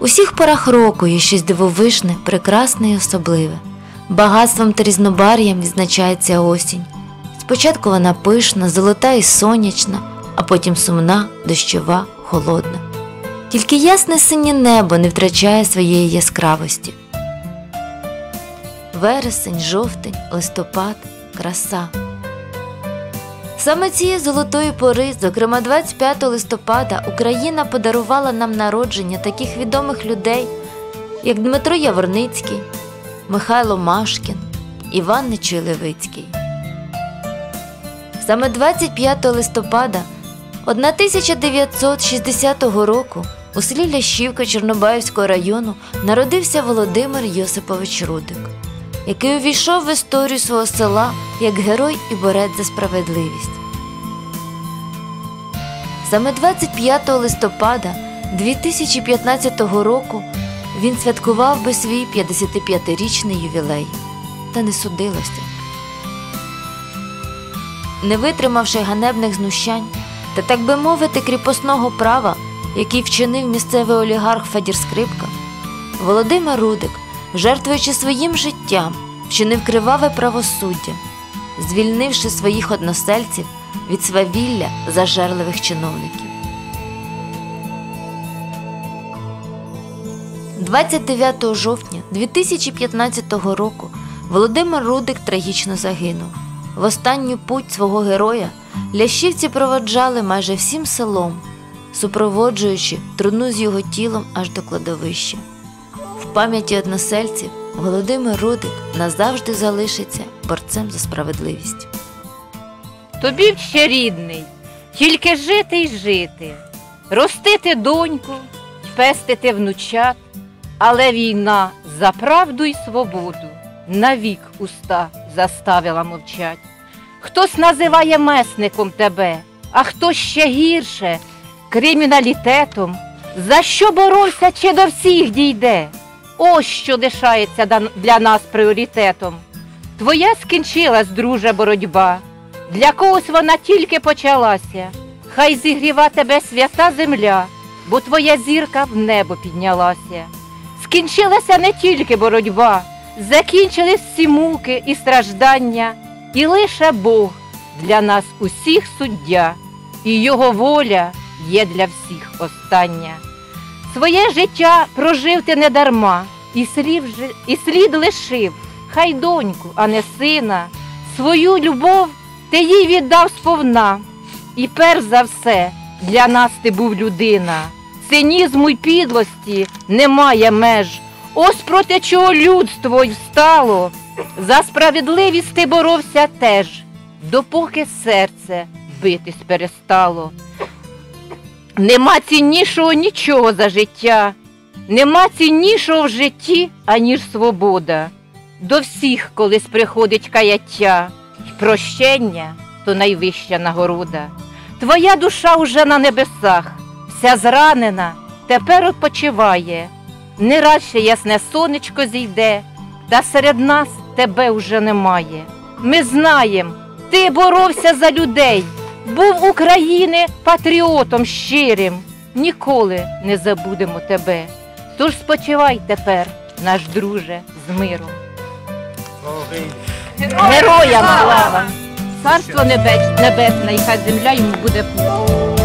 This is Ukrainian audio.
У всіх порах року є щось дивовижне, прекрасне і особливе. Багатством та різнобар'ям відзначається осінь. Спочатку вона пишна, золота і сонячна, а потім сумна, дощова, холодна. Тільки ясне синє небо не втрачає своєї яскравості. Вересень, жовтень, листопад, краса. Саме цієї золотої пори, зокрема 25 листопада, Україна подарувала нам народження таких відомих людей, як Дмитро Яворницький, Михайло Машкін, Іван Нечуй Левицький. Саме 25 листопада 1960 року у селі Лящівка Чорнобаївського району народився Володимир Йосипович Рудик, який увійшов в історію свого села як герой і борець за справедливість. Саме 25 листопада 2015 року він святкував би свій 55-річний ювілей, та не судилося. Не витримавши ганебних знущань та, так би мовити, кріпосного права, який вчинив місцевий олігарх Федір Скрипка, Володимир Рудик, жертвуючи своїм життям, вчинив криваве правосуддя, звільнивши своїх односельців від свавілля зажерливих чиновників. 29 жовтня 2015 року Володимир Рудик трагічно загинув. В останню путь свого героя лящівці проводжали майже всім селом, супроводжуючи труну з його тілом аж до кладовища. Пам'яті односельців Володимир Рудик назавжди залишиться борцем за справедливість. Тобі ще рідний, тільки жити й жити, ростити доньку, пестити внучат, але війна за правду й свободу навік уста заставила мовчать. Хтось називає месником тебе, а хто ще гірше криміналітетом. За що боровся, чи до всіх дійде? Ось що лишається для нас пріоритетом. Твоя скінчилась, друже, боротьба. Для когось вона тільки почалася. Хай зігріва тебе свята земля, бо твоя зірка в небо піднялася. Скінчилася не тільки боротьба, закінчились всі муки і страждання, і лише Бог для нас усіх суддя, і Його воля є для всіх остання. Своє життя прожив ти не дарма, і слід, жи- і слід лишив, хай доньку, а не сина, свою любов ти їй віддав сповна, і перш за все для нас ти був людина. Цинізму й підлості немає меж. Ось проти чого людство й встало. За справедливість ти боровся теж, допоки серце битись перестало. Нема ціннішого нічого за життя, нема ціннішого в житті, аніж свобода. До всіх колись приходить каяття, й прощення то найвища нагорода. Твоя душа уже на небесах, вся зранена, тепер odpoчиває. Не радше ясне сонечко зійде, та серед нас тебе вже немає. Ми знаєм, ти боровся за людей, був України патріотом щирим. Ніколи не забудемо тебе. Тож спочивай тепер, наш друже, з миром. Героям слава! Царство небес- небесне, і хай земля йому буде пухом.